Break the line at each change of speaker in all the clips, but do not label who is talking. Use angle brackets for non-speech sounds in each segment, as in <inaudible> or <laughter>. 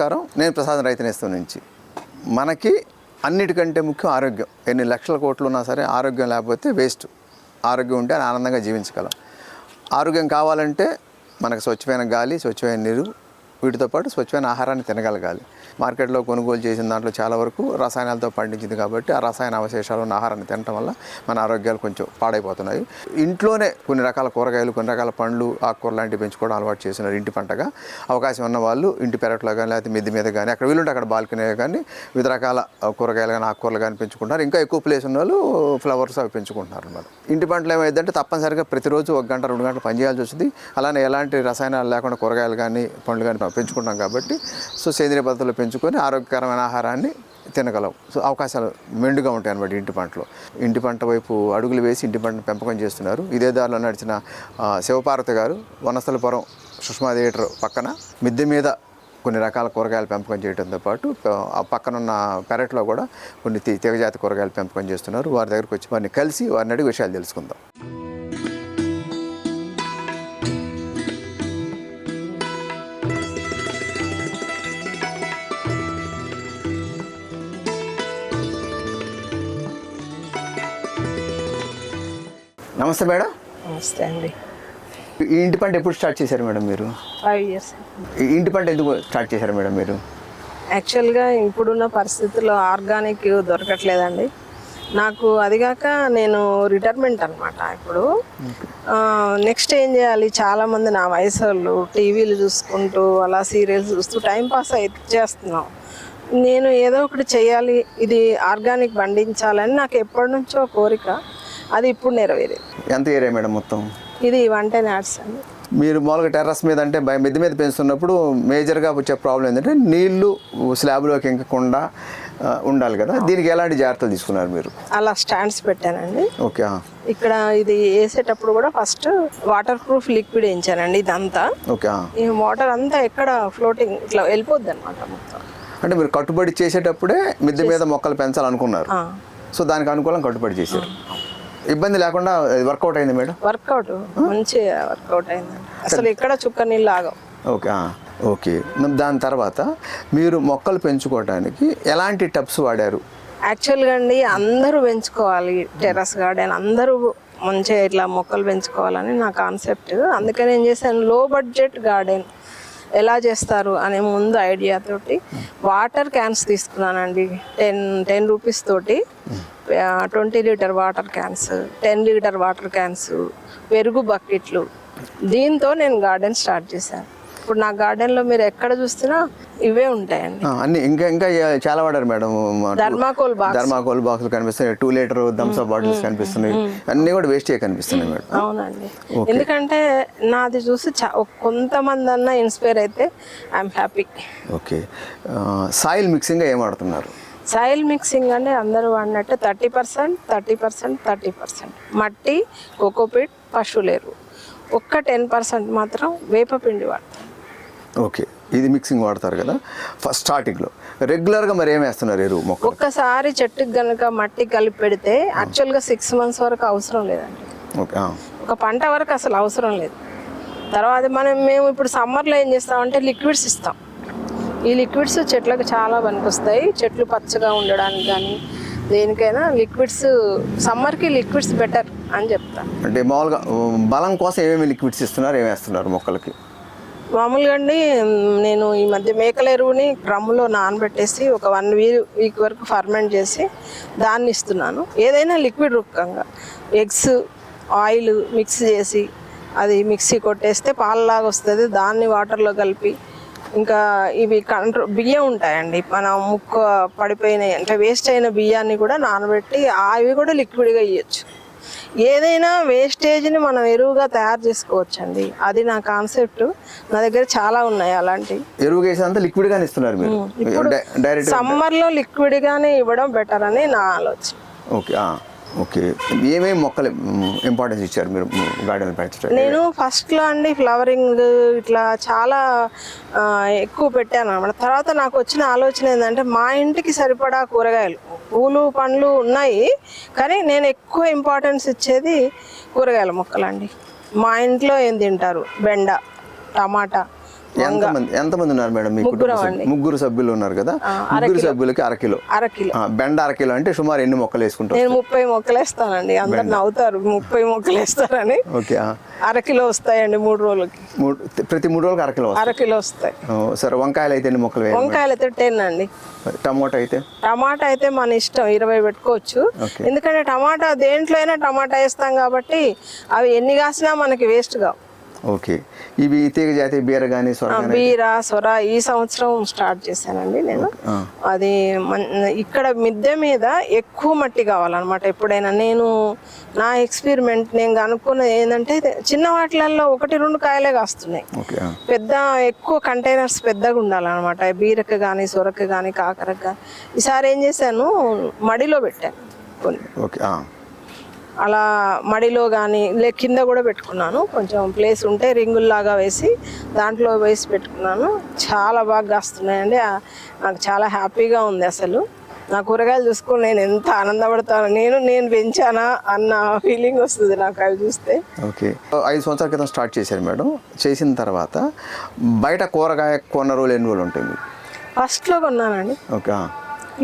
నమస్కారం. నేను ప్రసాద్ రైతనేస్తం నుంచి. మనకి అన్నిటికంటే ముఖ్యం ఆరోగ్యం. ఎన్ని లక్షల కోట్లు ఉన్నా సరే ఆరోగ్యం లేకపోతే వేస్ట్. ఆరోగ్యం ఉంటే ఆనందంగా జీవించగలం. ఆరోగ్యం కావాలంటే మనకు స్వచ్ఛమైన గాలి స్వచ్ఛమైన నీరు వీటితో పాటు స్వచ్ఛమైన ఆహారాన్ని తినగలగాలి. మార్కెట్లో కొనుగోలు చేసిన దాంట్లో చాలా వరకు రసాయనాలతో పండించింది కాబట్టి ఆ రసాయన అవశేషాలు ఉన్న ఆహారాన్ని తినటం వల్ల మన ఆరోగ్యాలు కొంచెం పాడైపోతున్నాయి. ఇంట్లోనే కొన్ని రకాల కూరగాయలు కొన్ని రకాల పండ్లు ఆకుకూర లాంటివి పెంచుకోవడం అలవాటు చేస్తున్నారు ఇంటి పంటగా. అవకాశం ఉన్న వాళ్ళు ఇంటి పెరట్లో కానీ లేకపోతే మిద్ది మీద కానీ అక్కడ వీలుంటే అక్కడ బాల్కనీ కానీ వివిధ రకాల కూరగాయలు కానీ ఆకుకూరలు కానీ పెంచుకుంటారు ఇంకా ఎక్కువ ప్లేస్ ఉన్న వాళ్ళు ఫ్లవర్స్ అవి పెంచుకుంటున్నారు అనమాట ఇంటి పంటలు ఏమైందంటే తప్పనిసరిగా ప్రతిరోజు ఒక గంట రెండు గంటలు పనిచేయాల్సి వస్తుంది. అలానే ఎలాంటి రసాయనాలు లేకుండా కూరగాయలు కానీ పండ్లు కానీ పెంచుకుంటాం కాబట్టి సో సేంద్రియ పద్ధతిలో పెంచుకొని ఆరోగ్యకరమైన ఆహారాన్ని తినగలం. సో అవకాశాలు మెండుగా ఉంటాయి అన్నమాట ఇంటి పంటలో. ఇంటి పంట వైపు అడుగులు వేసి ఇంటి పంటను పెంపకం చేస్తున్నారు. ఇదే దారిలో నడిచిన శివపార్వతి గారు వనస్థలపురం సుష్మా థియేటర్ పక్కన మిద్దె మీద కొన్ని రకాల కూరగాయలు పెంపకం చేయడంతో పాటు ఆ పక్కనున్న పెరట్లో కూడా కొన్ని తీగజాతి కూరగాయలు పెంపకం చేస్తున్నారు. వారి దగ్గరకు వచ్చి వారిని కలిసి వారిని అడిగి విషయాలు తెలుసుకుందాం. నమస్తే మేడం.
నమస్తే అండి.
ఈ ఇంటి పంట ఎప్పుడు స్టార్ట్ చేశారు మేడం మీరు?
ఫైవ్ ఇయర్స్
ఈ ఇంటి పంట ఎందుకు స్టార్ట్ చేశారు మేడం మీరు?
యాక్చువల్గా ఇప్పుడున్న పరిస్థితుల్లో ఆర్గానిక్ దొరకట్లేదండి. నాకు అదిగాక నేను రిటైర్మెంట్ అనమాట ఇప్పుడు. నెక్స్ట్ ఏం చేయాలి? చాలామంది నా వయసు వాళ్ళు టీవీలు చూసుకుంటూ అలా సీరియల్స్ చూస్తూ టైం పాస్ అయితే చేస్తున్నాం. నేను ఏదో ఒకటి చేయాలి ఇది ఆర్గానిక్ పండించాలని నాకు ఎప్పటి నుంచో కోరిక. అది ఇప్పుడు నెరవేరింది.
ఎంత ఏరియా మేడం మొత్తం?
ఇది వన్ టెన్ యాడ్స్ అండి.
మీరు మామూలుగా టెర్రస్ మీద అంటే మిద్దె మీద పెంచుతున్నప్పుడు మేజర్గా వచ్చే ప్రాబ్లం ఏంటంటే నీళ్ళు స్లాబ్లోకి ఇంకకుండా ఉండాలి కదా. దీనికి ఎలాంటి జాగ్రత్తలు తీసుకున్నారు మీరు?
అలా స్టాండ్స్ పెట్టానండి.
ఓకే
ఇక్కడ ఇది వేసేటప్పుడు కూడా ఫస్ట్ వాటర్ ప్రూఫ్ లిక్విడ్ వేయించానండి ఇదంతా.
ఓకే.
ఈ వాటర్ అంతా ఎక్కడ ఫ్లోటింగ్ ఇట్లా వెళ్ళిపోద్ది అనమాట మొత్తం.
అంటే మీరు కట్టుబడి చేసేటప్పుడే మిద్దె మీద మొక్కలు పెంచాలనుకున్నారు. సో దానికి అనుకూలం కట్టుబడి చేశారు. ఇబ్బంది లేకుండా వర్కౌట్ అయింది మేడం?
వర్కౌట్ మంచి వర్కౌట్ అయిందండి అసలు ఎక్కడ చుక్క నీళ్ళు ఆగవు.
Okay okay. దాని తర్వాత మీరు మొక్కలు పెంచుకోవడానికి ఎలాంటి టబ్స్ వాడారు?
యాక్చువల్గా అండి అందరూ పెంచుకోవాలి టెర్రస్ గార్డెన్ అందరూ మంచిగా ఇట్లా మొక్కలు పెంచుకోవాలని నా కాన్సెప్ట్ అందుకని ఏం చేశాను లో బడ్జెట్ గార్డెన్ ఎలా చేస్తారు అనే ముందు ఐడియా తోటి వాటర్ క్యాన్స్ తీసుకున్నానండి. టెన్ టెన్ రూపీస్ తోటి. Twenty litre water cans ten litre water cans పెరుగు బకెట్లు. దీంతో నేను గార్డెన్ స్టార్ట్ చేశాను. ఇప్పుడు నా గార్డెన్లో మీరు ఎక్కడ చూసినా ఇవే ఉంటాయండి.
అన్ని ఇంకా ఇంకా చాలా వాడారు మేడం
ధర్మాకోల్ బాక్స్
థర్మాకోల్ బాక్సులు కనిపిస్తున్నాయి two litre Thums Up bottles కనిపిస్తున్నాయి. అన్నీ కూడా వేస్ట్ కనిపిస్తున్నాయి మేడం.
అవునండి. ఎందుకంటే నాది చూసి కొంతమంది అన్న ఇన్స్పైర్ అయితే I'm happy
okay soil mixing ఏం వాడుతున్నారు?
సాయిల్ మిక్సింగ్ అంటే అందరూ వాడినట్టు thirty percent thirty percent thirty percent మట్టి కోకోపీట్ పశువులేరు. ఒక్క టెన్ పర్సెంట్ మాత్రం వేపపిండి వాడతాం
ఓకే ఇది మిక్సింగ్ వాడతారు కదా. ఫస్ట్ స్టార్టింగ్లో రెగ్యులర్గా మరి ఏం వేస్తున్నారు ఎరువు మొక్కలు?
ఒక్కసారి చెట్టుకి గనుక మట్టి కలిపి పెడితే యాక్చువల్గా సిక్స్ మంత్స్ వరకు అవసరం లేదండి.
ఓకే
ఒక పంట వరకు అసలు అవసరం లేదు. తర్వాత మనం మేము ఇప్పుడు సమ్మర్లో ఏం చేస్తామంటే లిక్విడ్స్ ఇస్తాం. ఈ లిక్విడ్స్ చెట్లకు చాలా పనికొస్తాయి. చెట్లు పచ్చగా ఉండడానికి కానీ దేనికైనా లిక్విడ్స్ సమ్మర్కి లిక్విడ్స్ బెటర్ అని చెప్తాను
అంటే మామూలుగా బలం కోసం ఏమేమి లిక్విడ్స్ ఇస్తున్నారు ఏమి వేస్తున్నారు మొక్కలకి?
మామూలుగా అండి నేను ఈ మధ్య మేకల ఎరువుని డ్రమ్ములో నానబెట్టేసి ఒక వన్ వీక్ వీక్ వరకు ఫర్మెంట్ చేసి దాన్ని ఇస్తున్నాను. ఏదైనా లిక్విడ్ రూపంగా ఎగ్స్ ఆయిల్ మిక్స్ చేసి అది మిక్సీ కొట్టేస్తే పాలలాగా వస్తుంది. దాన్ని వాటర్లో కలిపి ఇంకా ఇవి కంట్రో బియ్యం ఉంటాయండి. మన ముక్క పడిపోయినాయి. అంటే వేస్ట్ అయిన బియ్యాన్ని కూడా నానబెట్టి అవి కూడా లిక్విడ్గా ఇవ్వచ్చు ఏదైనా వేస్టేజ్ని మనం ఎరువుగా తయారు చేసుకోవచ్చండి. అది నా కాన్సెప్ట్ నా దగ్గర చాలా ఉన్నాయి అలాంటివి
ఎరువు వేసేదంతా లిక్విడ్గానే ఇస్తున్నారు మీరు. డై- డైరెక్ట్
సమ్మర్లో లిక్విడ్గానే ఇవ్వడం బెటర్ అని నా ఆలోచన.
Okay okay. ఏమేమి మొక్కలు ఇంపార్టెన్స్ ఇచ్చారు మీరు గార్డెన్ పెంచడం
నేను ఫస్ట్లో అండి ఫ్లవరింగ్ ఇట్లా చాలా ఎక్కువ పెట్టాను అనమాట తర్వాత నాకు వచ్చిన ఆలోచన ఏంటంటే మా ఇంటికి సరిపడా కూరగాయలు. పూలు పండ్లు ఉన్నాయి కానీ నేను ఎక్కువ ఇంపార్టెన్స్ ఇచ్చేది కూరగాయల మొక్కలండి. మా ఇంట్లో ఏం తింటారు? బెండ టమాటా
ఎంతమంది ఎంతమంది ఉన్నారు మేడం మీ కుటుంబ
ముగ్గురం
సభ్యులు? ఉన్నారు కదా? ముగ్గురు సభ్యులకి అరకిలో
అరకిలో
బెండ అరకిలో అంటే సుమారు ఎన్ని మొక్కలు వేసుకుంటారు?
నేను ముప్పై మొక్కలు వేస్తానండి. అందరు నవ్వుతారు ముప్పై మొక్కలు వేస్తారని.
ఓకే.
అరకిలో వస్తాయండి మూడు రోజులకి.
మూడు ప్రతి మూడు రోజులకు అరకిలో
అరకిలో వస్తాయి.
సరే వంకాయలు అయితే ఎన్ని మొక్కలు
వంకాయలు అయితే టెన్ అండి.
టమోటా అయితే?
టమాటా అయితే మన ఇష్టం ఇరవై పెట్టుకోవచ్చు. ఎందుకంటే టమాటా దేంట్లో అయినా టమాటా వేస్తాం కాబట్టి అవి ఎన్ని కాసినా మనకి వేస్ట్ కావు.
ఓకే. ఇవి తీగ జాతి బీర కానీ
బీర సొర ఈ సంవత్సరం స్టార్ట్ చేశానండి నేను. అది ఇక్కడ మిద్దె మీద ఎక్కువ మట్టి కావాలన్నమాట. ఎప్పుడైనా నేను నా ఎక్స్పెరిమెంట్ నేను కనుక్కున్నది ఏంటంటే చిన్న వాటిలలో ఒకటి రెండు కాయలే కాస్తున్నాయి. పెద్ద ఎక్కువ కంటైనర్స్ పెద్దగా ఉండాలన్నమాట. బీరకు కానీ సొరకు కానీ కాకరకు. కానీ ఈసారి ఏం చేశాను మడిలో పెట్టాను. కొన్ని
ఓకే.
అలా మడిలో కానీ లే కింద కూడా పెట్టుకున్నాను. కొంచెం ప్లేస్ ఉంటే రింగుల్లాగా వేసి దాంట్లో వేసి పెట్టుకున్నాను. చాలా బాగా కాస్తున్నాయండి. నాకు చాలా హ్యాపీగా ఉంది అసలు. నా కూరగాయలు చూసుకొని నేను ఎంత ఆనందపడతాను. నేను నేను పెంచానా అన్న ఫీలింగ్ వస్తుంది నాకు అవి చూస్తే.
ఓకే. ఐదు సంవత్సరాల క్రితం స్టార్ట్ చేశారు మేడం. చేసిన తర్వాత బయట కూరగాయ కొన్న రోజులు ఎన్ని రోజులు ఉంటుంది
ఫస్ట్లో కొన్నానండి.
ఓకే.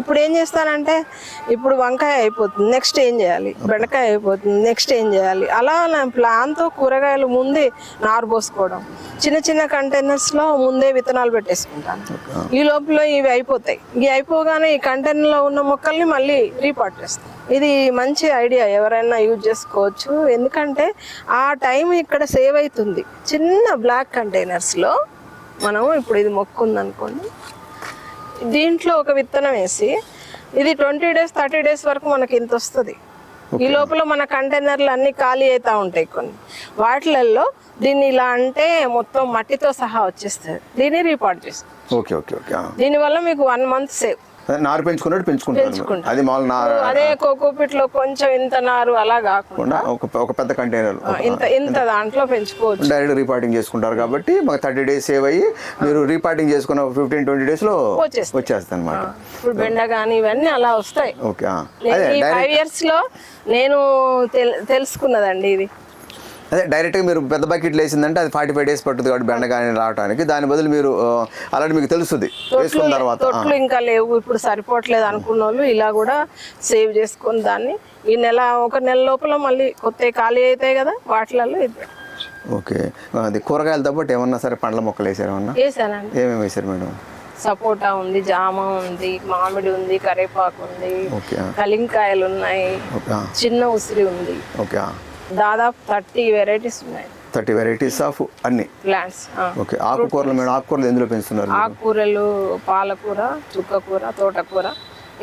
ఇప్పుడు ఏం చేస్తానంటే ఇప్పుడు వంకాయ అయిపోతుంది నెక్స్ట్ ఏం చేయాలి? బెండకాయ అయిపోతుంది నెక్స్ట్ ఏం చేయాలి? అలా నా ప్లాన్తో కూరగాయలు ముందే నారు పోసుకోవడం. చిన్న చిన్న కంటైనర్స్లో ముందే విత్తనాలు పెట్టేసుకుంటాను. ఈ లోపల ఇవి అయిపోతాయి. ఇవి అయిపోగానే ఈ కంటైనర్లో ఉన్న మొక్కల్ని మళ్ళీ రీపాట్ చేస్తాను. ఇది మంచి ఐడియా ఎవరైనా యూజ్ చేసుకోవచ్చు. ఎందుకంటే ఆ టైం ఇక్కడ సేవ్ అవుతుంది. చిన్న బ్లాక్ కంటైనర్స్లో మనం ఇప్పుడు ఇది మొక్క ఉందనుకోండి దీంట్లో ఒక విత్తనం వేసి ఇది ట్వంటీ డేస్ థర్టీ డేస్ వరకు మనకి ఇంత వస్తుంది. ఈ లోపల మన కంటైనర్లు అన్ని ఖాళీ అవుతా ఉంటాయి కొన్ని. వాటిలలో దీన్ని ఇలా అంటే మొత్తం మట్టితో సహా వచ్చేస్తుంది. దీన్ని రీపాట్ చేస్తాం. దీనివల్ల మీకు వన్ మంత్ సేవ్
నారు పెంచుకున్నట్టు పెంచుకుంటారు
పెంచుకుంటాం.
అది మామూలు నారు
అదే కోకోపిట్లో కొంచెం ఇంత నారు అలా కాకుండా
ఒక ఒక పెద్ద కంటైనర్.
ఇంత ఇంత దాంట్లో పెంచుకోవచ్చు.
డైరెక్ట్ రీపార్టింగ్ చేసుకుంటారు కాబట్టి మాకు థర్టీ డేస్ సేవ్ అయ్యి మీరు రీపార్టింగ్ చేసుకున్న ఫిఫ్టీన్ ట్వంటీ డేస్లో
వచ్చేస్తాయి.
వచ్చేస్తుంది అనమాట
ఇప్పుడు బెండ కానీ ఇవన్నీ అలా వస్తాయి.
ఓకే
ఫైవ్ ఇయర్స్లో నేను తెల్- తెలుసుకున్నదండి ఇది.
అదే డైరెక్ట్గా మీరు పెద్ద బకెట్లు వేసిందంటే అది ఫార్టీ ఫైవ్ డేస్ పట్టుతుంది కాబట్టి బెండ కానీ రావడానికి దాని బదులు మీరు అలాంటి మీకు తెలుస్తుంది. వేసుకున్న తర్వాత.
తొట్లు ఇంకా లేవు. ఇప్పుడు సరిపోవట్లేదు అనుకున్న వాళ్ళు ఇలా కూడా సేవ్ చేసుకొని దాన్ని ఈ నెల ఒక నెల లోపల మళ్ళీ కొత్త ఖాళీ అవుతాయి కదా వాటిలలో ఇది.
ఓకే. అది కూరగాయలతో పాటు ఏమన్నా సరే పండ్ల మొక్కలు వేసారు ఏమన్నా?
వేసానండి.
ఏమేమి వేసారు మేడం?
సపోటా ఉంది జామ ఉంది మామిడి ఉంది కరివేపాకు ఉంది. కలింకాయలు ఉన్నాయి. చిన్న ఉసిరి ఉంది.
ఓకే
దాదాపు థర్టీ వెరైటీస్ ఉన్నాయి.
థర్టీ వెరైటీస్ ఆఫ్ అన్ని.
ప్లాంట్స్
ఓకే ఆకుకూరలు మేడం ఆకుకూరలు ఎందులో పెంచుతున్నారు?
ఆకుకూరలు పాలకూర చుక్కకూర తోటకూర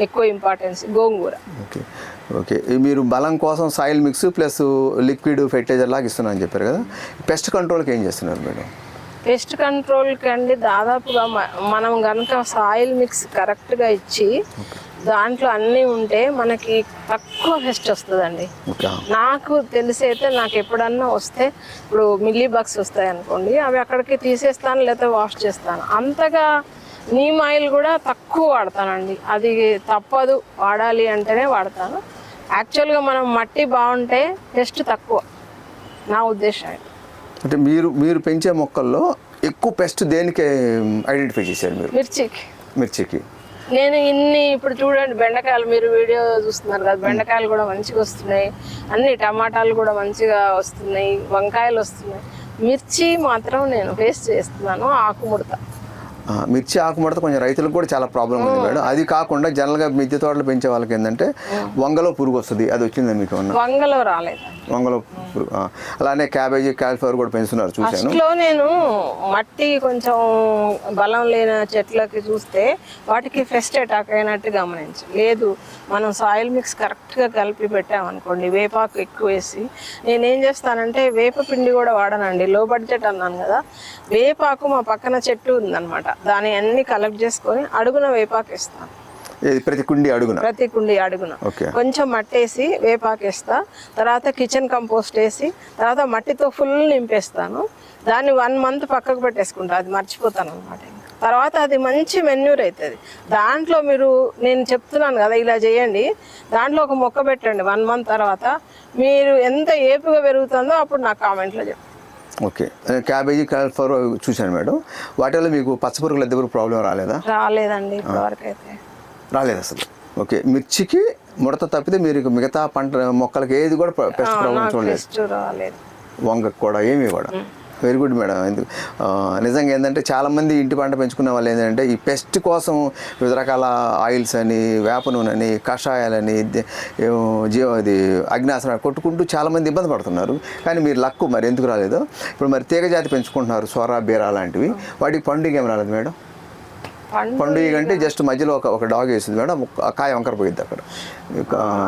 ఎక్కువ ఇంపార్టెన్స్ గోంగూర.
Okay okay. మీరు బలం కోసం soil mix plus liquid fertiliser లాగా ఇస్తున్నా అని చెప్పారు కదా. పెస్ట్ కంట్రోల్కి ఏం చేస్తున్నారు మేడం?
పెస్ట్ కంట్రోల్కి అండి దాదాపుగా మనం కనుక సాయిల్ మిక్స్ కరెక్ట్గా ఇచ్చి దాంట్లో అన్నీ ఉంటే మనకి తక్కువ పెస్ట్ వస్తుందండి. నాకు తెలిసి అయితే నాకు ఎప్పుడన్నా వస్తే ఇప్పుడు మిల్లీ బగ్స్ వస్తాయి అనుకోండి అవి అక్కడికి తీసేస్తాను లేకపోతే వాష్ చేస్తాను. అంతగా నీమ్ ఆయిల్ కూడా తక్కువ వాడతానండి. అది తప్పదు వాడాలి అంటేనే వాడతాను. యాక్చువల్గా మనం మట్టి బాగుంటే పెస్ట్ తక్కువ నా ఉద్దేశం.
అంటే మీరు మీరు పెంచే మొక్కల్లో ఎక్కువ పెస్ట్ దేనికి ఐడెంటిఫై చేశారు మీరు?
మిర్చికి.
మిర్చికి.
నేను ఇన్ని ఇప్పుడు చూడండి బెండకాయలు మీరు వీడియో చూస్తున్నారు కదా బెండకాయలు కూడా మంచిగా వస్తున్నాయి. అన్ని టమాటాలు కూడా మంచిగా వస్తున్నాయి వంకాయలు వస్తున్నాయి. మిర్చి మాత్రం నేను ఫేస్ చేస్తున్నాను ఆకుముడత
మిర్చి ఆకుముడత కొంచెం రైతులకు కూడా చాలా ప్రాబ్లం ఉంది మేడం. అది కాకుండా జనరల్గా మిద్దె తోటలు పెంచే వాళ్ళకి ఏంటంటే వంగలో పురుగు వస్తుంది అది వచ్చింది మీకు
వంగలో రాలేదు.
వంగలో అలానే క్యాబేజీ క్యాలిఫ్లవర్ కూడా పెంచుతున్నారు చూశాను.
లో నేను మట్టి కొంచెం బలం లేని చెట్లకి చూస్తే వాటికి ఫెస్ట్ అటాక్ అయినట్టు గమనించు. లేదు మనం సాయిల్ మిక్స్ కరెక్ట్గా కలిపి పెట్టామనుకోండి వేపాకు ఎక్కువ వేసి. నేనేం చేస్తానంటే వేప పిండి కూడా వాడనండి లో బడ్జెట్ అన్నాను కదా. వేపాకు మా పక్కన చెట్టు ఉందన్నమాట దాని అన్ని కలెక్ట్ చేసుకొని అడుగున వేపాకు
ఇస్తాను ప్రతి కుండి అడుగున?
ప్రతి కుండి అడుగున.
ఓకే.
కొంచెం మట్టి వేసి వేపాకేస్తా. తర్వాత కిచెన్ కంపోస్ట్ వేసి తర్వాత మట్టితో ఫుల్ నింపేస్తాను. దాన్ని వన్ మంత్ పక్కకు పెట్టేసుకుంటా. అది మర్చిపోతాను అనమాట తర్వాత అది మంచి మెన్యూర్ అవుతుంది దాంట్లో మీరు నేను చెప్తున్నాను కదా ఇలా చేయండి. దాంట్లో ఒక మొక్క పెట్టండి వన్ మంత్ తర్వాత. మీరు ఎంత ఏపుగా పెరుగుతుందో అప్పుడు నాకు కామెంట్లో చెప్పండి.
ఓకే. క్యాబేజీ కాలిఫ్లవర్ చూశాను మేడం. వాటిలో మీకు పచ్చపురుగులు ఎద్దపురు ప్రాబ్లం రాలేదా?
రాలేదండి ఇప్పటివరకు అయితే
రాలేదు అసలు. ఓకే మిర్చికి ముడత తప్పితే మీరు మిగతా పంట మొక్కలకి ఏది కూడా పెస్ట్ ప్రాబ్లం చూడలేదు. వంగకు కూడా ఏమీ కూడా వెరీ గుడ్ మేడం ఎందుకు నిజంగా ఏంటంటే చాలామంది ఇంటి పంట పెంచుకునే వాళ్ళు ఏంటంటే ఈ పెస్ట్ కోసం వివిధ రకాల ఆయిల్స్ అని వేప నూనె అని కషాయాలని ఏమో జీవ ఇది అగ్నాసనాలు కొట్టుకుంటూ చాలామంది ఇబ్బంది పడుతున్నారు. కానీ మీరు లక్కు మరి ఎందుకు రాలేదు? ఇప్పుడు మరి తీగ జాతి పెంచుకుంటున్నారు సోరా బీరా లాంటివి. వాటికి పండుగ ఏం రాలేదు మేడం? పండుగ అంటే జస్ట్ మధ్యలో ఒక ఒక డాగ్ వేసింది. మేడం కాయ వంకర పోయింది అక్కడ.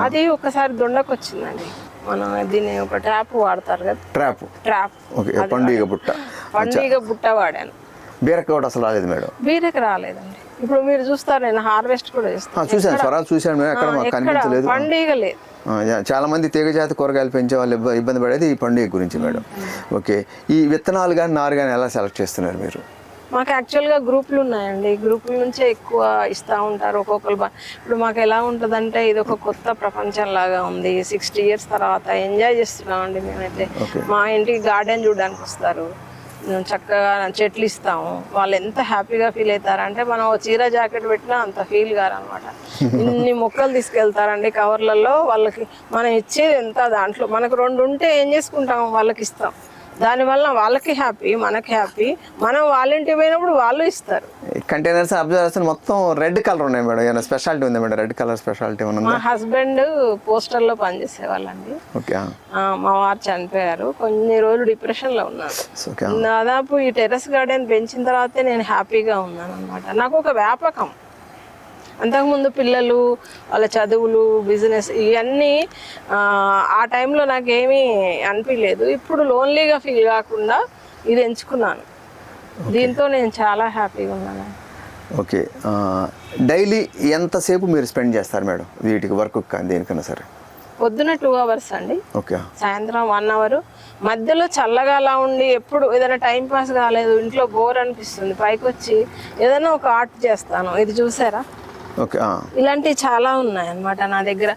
అది ఒకసారి దొండకు వచ్చిందండి. మనం దీన్ని ఒక ట్రాప్ వాడతారు కదా?
ట్రాప్
ట్రాప్
ఓకే పండుగ బుట్ట.
పండుగ బుట్ట వాడాను.
బీరక్క కూడా అసలు రాలేదు మేడం.
బీరకి రాలేదండి. ఇప్పుడు మీరు చూస్తారు నేను హార్వెస్ట్ కూడా చేస్తాను.
చూశాను స్వరాలు చూశాను మేడం. ఎక్కడ మాకు కనిపించలేదు.
పండుగ లేదు.
చాలా మంది తీగజాతి కూరగాయలు పెంచే వాళ్ళు ఇబ్బ- ఇబ్బంది పడేది ఈ పండుగ గురించి మేడం. ఓకే. ఈ విత్తనాలు కానీ నారు కానీ ఎలా సెలెక్ట్ చేస్తున్నారు మీరు?
మాకు యాక్చువల్గా గ్రూపులు ఉన్నాయండి. గ్రూపుల నుంచే ఎక్కువ ఇస్తూ ఉంటారు ఒక్కొక్కరు ఇప్పుడు మాకు ఎలా ఉంటుందంటే ఇది ఒక కొత్త ప్రపంచం లాగా ఉంది. సిక్స్టీ ఇయర్స్ తర్వాత ఎంజాయ్ చేస్తున్నామండి మేమైతే. మా ఇంటికి గార్డెన్ చూడడానికి వస్తారు. చక్కగా చెట్లు ఇస్తాము. వాళ్ళు ఎంత హ్యాపీగా ఫీల్ అవుతారంటే మనం చీర జాకెట్ పెట్టినా అంత ఫీల్ కారనమాట ఇన్ని <laughs> మొక్కలు తీసుకెళ్తారండి కవర్లలో వాళ్ళకి మనం ఇచ్చేది ఎంత దాంట్లో. మనకు రెండు ఉంటే ఏం చేసుకుంటాం వాళ్ళకి ఇస్తాం. దానివల్ల వాళ్ళకి హ్యాపీ మనకి హ్యాపీ. మనం వాళ్ళ ఇంటికి పోయినప్పుడు వాళ్ళు ఇస్తారు.
కంటైనర్స్ అబ్జర్వ్ మొత్తం రెడ్ కలర్ ఉన్నాయి మేడం. ఏమైనా స్పెషాలిటీ ఉంది మేడం? రెడ్ కలర్ స్పెషాలిటీ ఏమైనా
మా
ఉందా
హస్బెండ్ పోస్టర్లో పనిచేసేవాళ్ళండి.
ఓకే
ఆ, మా వారు చనిపోయారు. కొన్ని రోజులు డిప్రెషన్లో ఉన్నారు.
ఓకే
దాదాపు ఈ టెర్రస్ గార్డెన్ పెంచిన తర్వాతే నేను హ్యాపీగా ఉన్నాను అనమాట నాకు ఒక వ్యాపకం. అంతకుముందు పిల్లలు వాళ్ళ చదువులు బిజినెస్ ఇవన్నీ ఆ, టైంలో నాకేమీ అనిపించలేదు ఇప్పుడు లోన్లీగా ఫీల్ కాకుండా ఇది ఎంచుకున్నాను. దీంతో నేను చాలా హ్యాపీగా ఉన్నాను.
ఓకే. డైలీ ఎంతసేపు మీరు స్పెండ్ చేస్తారు మేడం? వీటికి వర్క్ కానీ దేనికైనా సరే.
పొద్దున టూ అవర్స్ అండి.
ఓకే.
సాయంత్రం వన్ అవర్ మధ్యలో చల్లగా అలా ఉండి ఎప్పుడు ఏదైనా టైం పాస్ కాలేదు ఇంట్లో బోర్ అనిపిస్తుంది. పైకి వచ్చి ఏదైనా ఒక ఆర్ట్ చేస్తాను. ఇది చూసారా? ఇలాంటివి చాలా ఉన్నాయి అన్నమాట నా దగ్గర.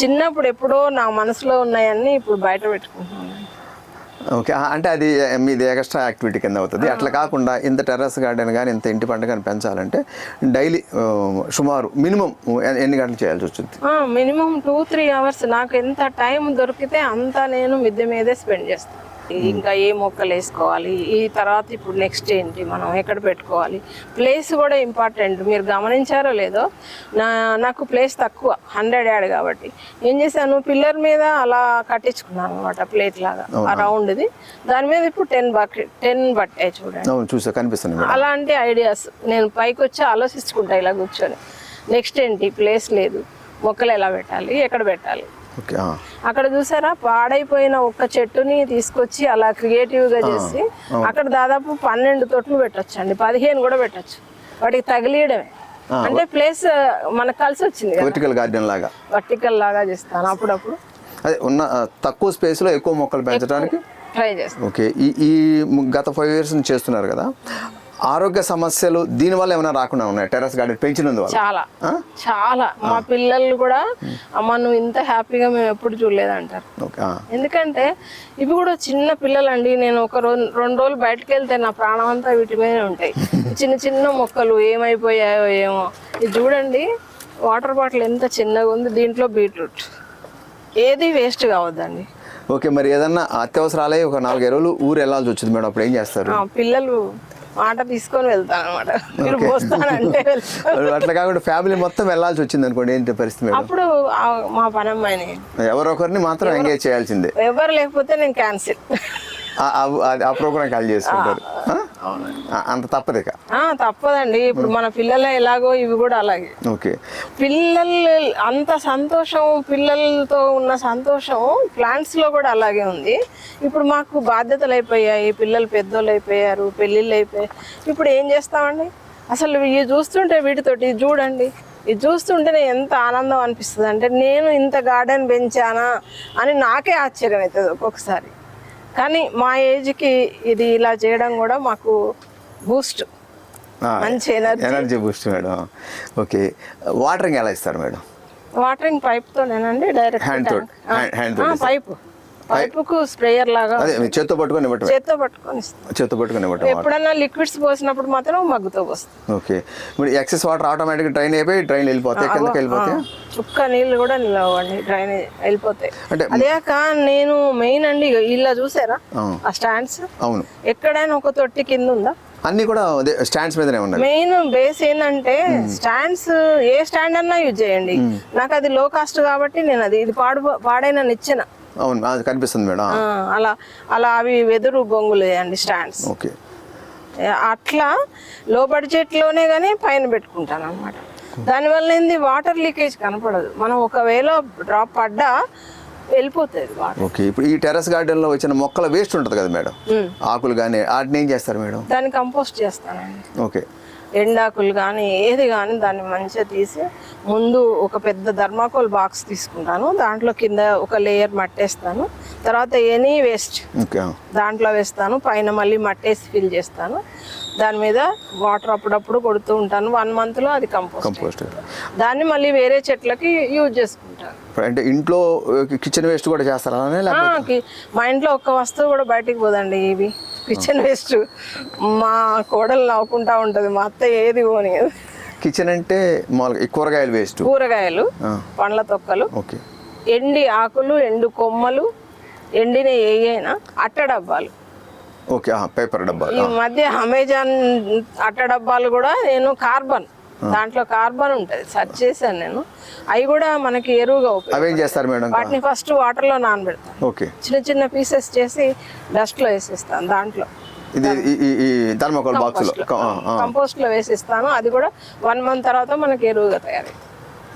చిన్నప్పుడు ఎప్పుడో నా మనసులో ఉన్నాయన్నీ ఇప్పుడు బయట పెట్టుకుంటున్నాను.
ఓకే అంటే అది మీది ఎక్స్ట్రా యాక్టివిటీ కింద అవుతుంది. అట్లా కాకుండా ఇంత టెర్రస్ గార్డెన్ కానీ ఇంత ఇంటి పంట కానీ పెంచాలంటే డైలీ సుమారు మినిమం ఎన్ని గంటలు చేయాల్సి వచ్చింది?
Minimum two three hours. నాకు ఎంత టైం దొరికితే అంత నేను మిద్దె మీదే స్పెండ్ చేస్తాను. ఇంకా ఏ మొక్కలు వేసుకోవాలి? ఈ తర్వాత ఇప్పుడు నెక్స్ట్ ఏంటి మనం ఎక్కడ పెట్టుకోవాలి? ప్లేస్ కూడా ఇంపార్టెంట్ మీరు గమనించారో లేదో? నా నాకు ప్లేస్ తక్కువ హండ్రెడ్ యాడ్ కాబట్టి. ఏం చేశాను? పిల్లర్ మీద అలా కట్టించుకున్నాను అనమాట ప్లేట్ లాగా ఆ రౌండ్ది. దాని మీద ఇప్పుడు టెన్ బకెట్ టెన్ బట్టాయి చూడండి.
చూసా కనిపిస్తుంది
అలాంటి ఐడియాస్ నేను పైకి వచ్చి ఆలోచించుకుంటా ఇలా కూర్చొని. నెక్స్ట్ ఏంటి? ప్లేస్ లేదు. మొక్కలు ఎలా పెట్టాలి? ఎక్కడ పెట్టాలి. అక్కడ చూసారా? పాడైపోయిన ఒక్క చెట్టుని తీసుకొచ్చి అలా క్రియేటివ్గా చేసి అక్కడ దాదాపు పన్నెండు తొట్లు పెట్టొచ్చు అండి పదిహేను కూడా పెట్టొచ్చు. వాటికి తగిలియడమే. అంటే ప్లేస్ మనకు కలిసి వచ్చింది
వర్టికల్ గార్డెన్ లాగా.
వర్టికల్ లాగా చేస్తాను అప్పుడప్పుడు.
అదే ఉన్న తక్కువ స్పేస్లో ఎక్కువ మొక్కలు పెంచడానికి?
ట్రై చేస్తాను.
ఓకే ఈ గత ఫైవ్ ఇయర్స్ చేస్తున్నారు కదా. ఆరోగ్య సమస్యలు దీనివల్ల ఏమైనా రాకుండా ఉన్నాయి? టెర్రస్ గార్డెన్ పెంచినందువల్ల.
చాలా. చాలా. మా పిల్లలు కూడా అమ్మ నువ్వు ఇంత హ్యాపీగా మేము ఎప్పుడు చూడలేదంటారు.
ఓకే ఆ.
ఎందుకంటే ఇవి కూడా చిన్న పిల్లలండి. నేను ఒక రెండు రోజులు బయటకు వెళ్తే నా ప్రాణం అంతా వీటి మీదనే ఉంటాయి. <laughs> చిన్న చిన్న మొక్కలు ఏమైపోయాయో ఏమో. ఇది చూడండి. వాటర్ బాటిల్ ఎంత చిన్నగా ఉంది. దీంట్లో బీట్రూట్. ఏది వేస్ట్ కావద్దండి.
ఓకే మరి ఏదన్నా అత్యవసరాలై ఒక నాలుగైదు రోజులు ఊరు వెళ్ళాల్సి వచ్చింది మేడం. అప్పుడు ఏం చేస్తారు?
పిల్లలు మాట తీసుకొని వెళ్తాను అనమాట మీరు పోస్తానంటే
అట్లా కాకుండా ఫ్యామిలీ మొత్తం వెళ్ళాల్సి వచ్చింది అనుకోండి ఏంటి పరిస్థితి
అప్పుడు మా పని అమ్మాయిని
ఎవరొకరిని మాత్రం ఎంగేజ్ చేయాల్సిందే.
ఎవరు లేకపోతే నేను క్యాన్సిల్.
ఆ- ప్రోగ్రామ్ కాల్ చేసుకుంటారు. అంత తప్పదు ఇక
తప్పదండి. ఇప్పుడు మన పిల్లలే ఎలాగో ఇవి కూడా అలాగే.
ఓకే.
పిల్లలు అంత సంతోషం పిల్లలతో ఉన్న సంతోషం ప్లాంట్స్లో కూడా అలాగే ఉంది. ఇప్పుడు మాకు బాధ్యతలు అయిపోయాయి. పిల్లలు పెద్దోళ్ళు అయిపోయారు పెళ్ళిళ్ళు అయిపోయాయి. ఇప్పుడు ఏం చేస్తామండి? అసలు ఇవి చూస్తుంటే వీటితోటి ఇది చూడండి. ఇది చూస్తుంటేనే ఎంత ఆనందం అనిపిస్తుంది. అంటే నేను ఇంత గార్డెన్ పెంచానా అని నాకే ఆశ్చర్యం అవుతుంది ఒక్కొక్కసారి. కానీ మా ఏజ్కి ఇది ఇలా చేయడం కూడా మాకు బూస్ట్. మంచి energy.
Energy boost madam. Okay. Watering ఎలా ఇస్తారు మేడం?
వాటరింగ్ పైప్ తోనేనండి డైరెక్ట్
Hand తో- తో
పైప్. పైపుకు స్ప్రేయర్ లాగా
అదే మీ చేత్తో పట్టుకొని ఇవ్వటం
చేత్తో పట్టుకొని
చేత్తో పట్టుకొని ఇవ్వటం
ఎప్పుడన్నా లిక్విడ్స్ పోసినప్పుడు మాత్రం మగ్గుతో పోస్తాం.
ఓకే. ఇప్పుడు ఎక్సెస్ వాటర్ ఆటోమేటిక్గా డ్రైన్ అయిపోయి డ్రైన్ వెళ్ళిపోతాయి కిందకి వెళ్ళిపోతాయి?
చుక్క నీళ్ళు కూడా నిలవండి డ్రైనేజ్ వెళ్ళిపోతాయి.
అంటే
అదేక నేను మెయిన్ అండి ఇలా చూసారా?
ఆ.
స్టాండ్స్?
అవును.
ఎక్కడైనా ఒక తొట్టి కింద ఉందా?
అన్నీ కూడా అదే స్టాండ్స్ మీదనే ఉన్నాయి
మెయిన్ బేస్ ఏంటంటే స్టాండ్స్ ఏ స్టాండ్ అన్నా యూజ్ చేయండి. నాకు అది లో కాస్ట్ కాబట్టి నేను అది ఇది పాడు పాడైన ఇచ్చిన
అవును అది కనిపిస్తుంది మేడం.
అలా అలా అవి వెదురు బొంగులు అండి స్టాండ్స్.
ఓకే.
అట్లా లో బడ్జెట్లోనే కానీ పైన పెట్టుకుంటాను అనమాట దానివల్ల ఏంది? వాటర్ లీకేజ్ కనపడదు. మనం ఒకవేళ డ్రాప్ పడ్డా వెళ్ళిపోతుంది
ఓకే ఇప్పుడు ఈ టెర్రస్ గార్డెన్లో వచ్చిన మొక్కల వేస్ట్ ఉంటుంది కదా మేడం. ఆకులు కానీ వాటిని ఏం చేస్తారు మేడం?
దాన్ని కంపోస్ట్ చేస్తానండి.
ఓకే.
ఎండాకులు కానీ ఏది కానీ దాన్ని మంచిగా తీసి ముందు ఒక పెద్ద ధర్మాకోల్ బాక్స్ తీసుకుంటాను. దాంట్లో కింద ఒక లేయర్ మట్టేస్తాను. తర్వాత ఎనీ వేస్ట్ దాంట్లో వేస్తాను. పైన మళ్ళీ మట్టేసి ఫిల్ చేస్తాను. దాని మీద వాటర్ అప్పుడప్పుడు కొడుతూ ఉంటాను. వన్ మంత్లో అది కంపోస్ట్ దాన్ని మళ్ళీ వేరే చెట్లకి యూజ్ చేసుకుంటాను.
అంటే ఇంట్లో కిచెన్ వేస్ట్ కూడా చేస్తారా
మా ఇంట్లో ఒక్క వస్తువు కూడా బయటికి పోదండి ఇవి కిచెన్ వేస్ట్ మా కోడలు నవ్వుకుంటా ఉంటుంది మా అత్త ఏది పోని
కిచెన్ అంటే మామూలుగా కూరగాయల వేస్ట్
కూరగాయలు. పండ్ల తొక్కలు.
ఓకే.
ఎండి ఆకులు ఎండు కొమ్మలు ఎండిన ఏయైనా అట్ట డబ్బాలు.
ఓకే పేపర్ డబ్బా
ఈ మధ్య అమెజాన్ అట్ట డబ్బాలు కూడా నేను కార్బన్. దాంట్లో కార్బన్ ఉంటుంది. సెర్చ్ చేశాను నేను. అవి కూడా మనకి ఎరువుగా ఉపయోగం
అవేం చేస్తారు మేడం
వాటిని ఫస్ట్ వాటర్లో నానబెడతాను.
ఓకే.
చిన్న చిన్న పీసెస్ చేసి డస్ట్లో వేసేస్తాను దాంట్లో.
ఇది ఈ- బాక్స్లో
కంపోస్ట్లో. వేసిస్తాను. అది కూడా వన్ మంత్ తర్వాత మనకి ఎరువుగా తయారై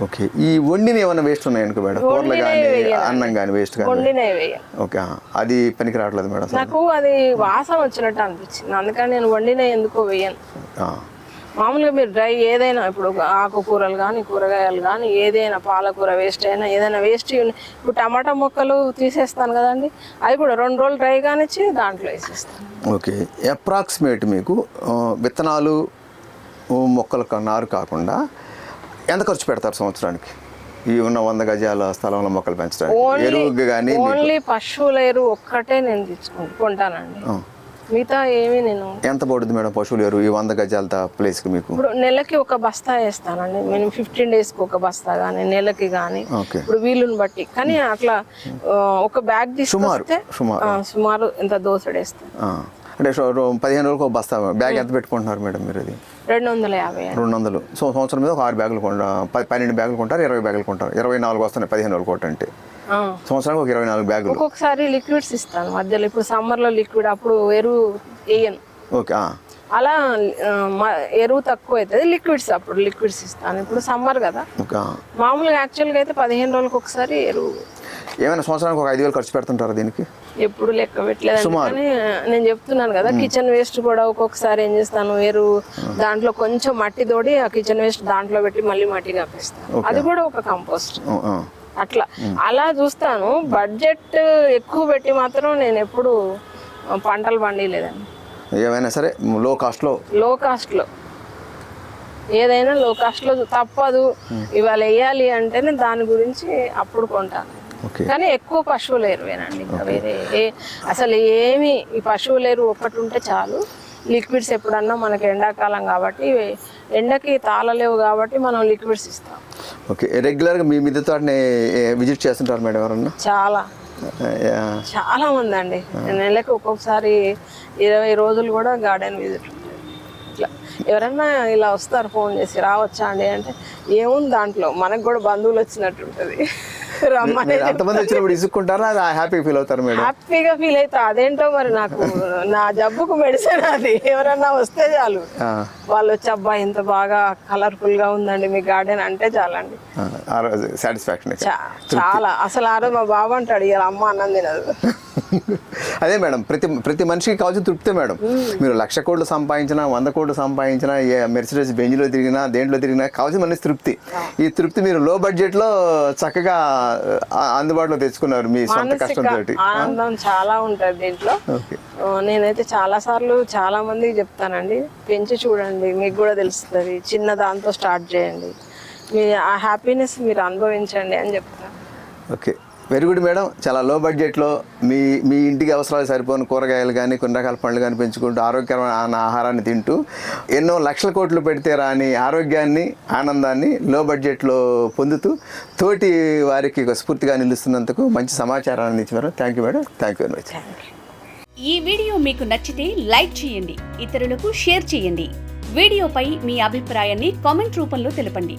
ఓకే. ఈ వండిన ఏమైనా వేస్ట్ ఉన్నాయనుకో మేడం? కూరలు కానీ. అన్నం కానీ వేస్ట్ కానీ ఓకే అది పనికి రావట్లేదు మేడం.
నాకు అది వాసన వచ్చినట్టు అనిపించింది. అందుకని నేను వండిన ఎందుకో వేయను. మామూలుగా మీరు డ్రై ఏదైనా ఇప్పుడు ఆకుకూరలు కానీ కూరగాయలు కానీ ఏదైనా పాలకూర వేస్ట్ అయినా ఏదైనా వేస్ట్ ఇప్పుడు టమాటా మొక్కలు తీసేస్తాను కదండి. అవి కూడా రెండు రోజులు డ్రై కానిచ్చి దాంట్లో వేసేస్తాను.
ఓకే. అప్రాక్సిమేట్ మీకు విత్తనాలు మొక్కల నారు కాకుండా ఎంత ఖర్చు పెడతారు సంవత్సరానికి? ఈ ఉన్న వంద గజాల స్థలంలో మొక్కలు పెంచడానికి? ఎరువు కానీ
ఓన్లీ పశువుల ఎరువు ఒక్కటే నేను తెచ్చుకుంటా కొంటానండి.
ఆ.
మిగతా ఏమీ నేను
ఎంత పడుతుంది మేడం పశువులు ఎరువు? ఈ వంద గజాల ప్లేస్కి మీకు?
ఇప్పుడు నెలకి ఒక బస్తా వేస్తానండి. నేను ఫిఫ్టీన్ డేస్కి ఒక బస్తా కానీ నెలకి కానీ
ఓకే.
ఇప్పుడు వీలుని బట్టి. కానీ అట్లా ఒక బ్యాగ్ తీసుకొస్తే
సుమారు.
ఎంత దోసడేస్తాను.
అంటే పదిహేను రోజులకు ఒక బస్తా బ్యాగ్ ఎంత పెట్టుకుంటున్నారు మేడం మీరు అది?
రెండు వందల యాభై.
రెండు వందలు సో సంవత్సరం మీద ఒక ఆరు బ్యాగులు కొంట పన్నెండు బ్యాగులు కొంటారు ఇరవై బ్యాగులు కొంటారు. ఇరవై నాలుగు వస్తున్నాయి పదిహేను రోజులు కోట అంటే.
ఆ.
సంవత్సరానికి ఒక ఇరవై నాలుగు బ్యాగులు.
ఒక్కొక్కసారి లిక్విడ్స్ ఇస్తాను. మధ్యలో ఇప్పుడు సమ్మర్లో లిక్విడ్ అప్పుడు ఎరువు వేయను.
ఓకే.
అలా ఎరువు తక్కువ అవుతుంది లిక్విడ్స్ అప్పుడు లిక్విడ్స్ ఇస్తాను. ఇప్పుడు సమ్మర్ కదా. మామూలుగా యాక్చువల్గా అయితే పదిహేను రోజులకు ఒకసారి ఎరువు.
ఏమైనా సంవత్సరానికి ఒక ఐదు వేలు ఖర్చు పెడుతుంటారా దీనికి?
ఎప్పుడు లెక్క పెట్టలేదు కానీ నేను చెప్తున్నాను కదా కిచెన్ వేస్ట్ కూడా ఒక్కొక్కసారి ఏం చేస్తాను ఎరువు దాంట్లో కొంచెం మట్టి తోడి ఆ కిచెన్ వేస్ట్ దాంట్లో పెట్టి మళ్ళీ మట్టి కప్పిస్తాను అది కూడా ఒక కంపోస్ట్. అట్లా. అలా చూస్తాను. బడ్జెట్ ఎక్కువ పెట్టి మాత్రం నేను ఎప్పుడు పంటలు పండిలేదండి
ఏమైనా సరే లో. కాస్ట్లో
లో. కాస్ట్లో ఏదైనా లో కాస్ట్లో తప్పదు ఇవాళ వేయాలి అంటేనే దాని గురించి అప్పుడు కొంటాను. కానీ ఎక్కువ పశువుల ఎరువేనండి ఇంకా వేరే అసలు ఏమి ఈ పశువుల ఎరువు ఒక్కటి ఉంటే చాలు. లిక్విడ్స్ ఎప్పుడన్నా మనకి ఎండాకాలం కాబట్టి ఎండకి తాళలేవు కాబట్టి మనం లిక్విడ్స్ ఇస్తాం.
ఓకే రెగ్యులర్గా మీ మిద్దె తోటని విజిట్ చేస్తుంటారు మేడం ఎవరన్నా?
చాలా. చాలా మంది అండి నెలకు ఒక్కొక్కసారి ఇరవై రోజులు కూడా గార్డెన్ విజిట్ ఇట్లా. ఎవరన్నా ఇలా వస్తారు ఫోన్ చేసి రావచ్చా అండి అంటే ఏముంది దాంట్లో? మనకు కూడా బంధువులు వచ్చినట్టు ఉంటుంది. రమ్మని
మీరు అంతమంది వచ్చినప్పుడు ఇసుక్కుంటారా? అది హ్యాపీ ఫీల్ అవుతారు మేడం
హ్యాపీగా ఫీల్ అవుతా అదేంటో మరి నాకు నా జబ్బుకు మెడిసిన్ అది. ఎవరన్నా వస్తే చాలు. వాళ్ళు వచ్చి అబ్బా ఇంత బాగా కలర్ఫుల్గా ఉందండి మీ గార్డెన్ అంటే చాలండి.
సాటిస్ఫాక్షన్
చాలా. అసలు ఆ రోజు మా బాబు అంటాడు ఇలా అమ్మ అన్నం తినదు.
అదే మేడం ప్రతి ప్రతి మనిషికి కావాల్సిన తృప్తే మేడం. మీరు లక్ష కోట్లు సంపాదించినా వంద కోట్లు సంపాదించినా ఏ మెర్సిడెస్ బెంజ్లో తిరిగినా దేంట్లో తిరిగినా కావాల్సిన మనిషి తృప్తి. ఈ తృప్తి మీరు లో బడ్జెట్లో చక్కగా అందుబాటులో తెచ్చుకున్నారు మీ సొంత కష్టంతో
ఆనందం చాలా ఉంటది దీంట్లో. నేనైతే చాలా సార్లు చాలా మందికి చెప్తానండి పెంచి చూడండి మీకు కూడా తెలుస్తుంది చిన్న దాంతో స్టార్ట్ చేయండి. మీ ఆ హ్యాపీనెస్ మీరు అనుభవించండి అని చెప్తాను.
ఓకే. Very good madam. చాలా లో బడ్జెట్లో మీ మీ ఇంటికి అవసరాలు సరిపోని కూరగాయలు కానీ కొన్ని రకాల పండ్లు కానీ పెంచుకుంటూ ఆరోగ్యకరమైన ఆహారాన్ని తింటూ ఎన్నో లక్షల కోట్లు పెడితే రాని ఆరోగ్యాన్ని ఆనందాన్ని లో బడ్జెట్లో పొందుతూ తోటి వారికి ఒక స్ఫూర్తిగా నిలుస్తున్నందుకు మంచి సమాచారాన్ని ఇచ్చారు thank you madam. Thank you very much
ఈ వీడియో మీకు నచ్చితే లైక్ చేయండి ఇతరులకు షేర్ చేయండి. వీడియోపై మీ అభిప్రాయాన్ని కామెంట్ రూపంలో తెలపండి.